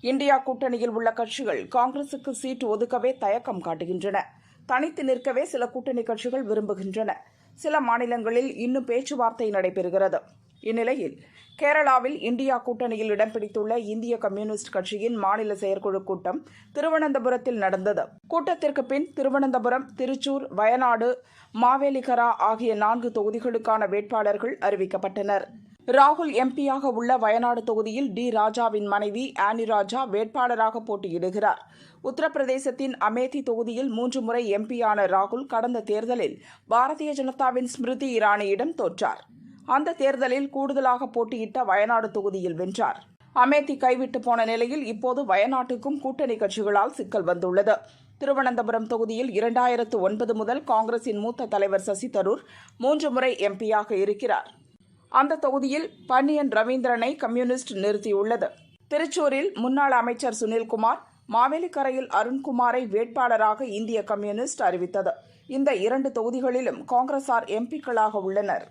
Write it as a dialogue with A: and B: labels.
A: India கூட்டணியில் உள்ள கட்சிகள் காங்கிரசுக்கு சீட் ஒதுக்கவே தயக்கம் காட்டுகின்றன. தனித்து நிற்கவே சில கூட்டணி கட்சிகள் விரும்புகின்றன. சில மாநிலங்களில் இன்னும் பேச்சுவார்த்தை நடைபெறுகிறது. இந்நிலையில் கேரளாவில் இந்தியா கூட்டணியில் இடம் பிடித்துள்ள இந்திய கம்யூனிஸ்ட் கட்சியின் மாநில செயற்குழு கூட்டம் திருவனந்தபுரத்தில் நடந்தது. கூட்டத்திற்கு பின் திருவனந்தபுரம் திருச்சூர் வயநாடு மாவேலிகரா ஆகிய நான்கு தொகுதிகளுக்கான வேட்பாளர்கள் அறிவிக்கப்பட்டனர். ராகுல் எம்பியாக உள்ள வயநாடு தொகுதியில் டி ராஜாவின் மனைவி ஆனி ராஜா வேட்பாளராக போட்டியிடுகிறார். உத்தரப்பிரதேசத்தின் அமேதி தொகுதியில் மூன்று முறை எம்பியான ராகுல் கடந்த தேர்தலில் பாரதிய ஜனதாவின் ஸ்மிருதி இரானியிடம் தோற்றார். அந்த தேர்தலில் கூடுதலாக போட்டியிட்ட வயநாடு தொகுதியில் வென்றார். அமேதி கைவிட்டு போன நிலையில் இப்போது வயநாட்டுக்கும் கூட்டணி கட்சிகளால் சிக்கல் வந்துள்ளது. திருவனந்தபுரம் தொகுதியில் இரண்டாயிரத்து ஒன்பது முதல் காங்கிரசின் மூத்த தலைவர் சசி தரூர் மூன்று முறை எம்பியாக இருக்கிறார். அந்த தொகுதியில் பன்னியன் ரவீந்திரனை கம்யூனிஸ்ட் நிறுத்தியுள்ளது. திருச்சூரில் முன்னாள் அமைச்சர் சுனில்குமார் மாவேலிக்கரையில் அருண்குமாரை வேட்பாளராக இந்திய கம்யூனிஸ்ட் அறிவித்தது. இந்த இரண்டு தொகுதிகளிலும் காங்கிரசார் எம்பிக்களாக உள்ளனர்.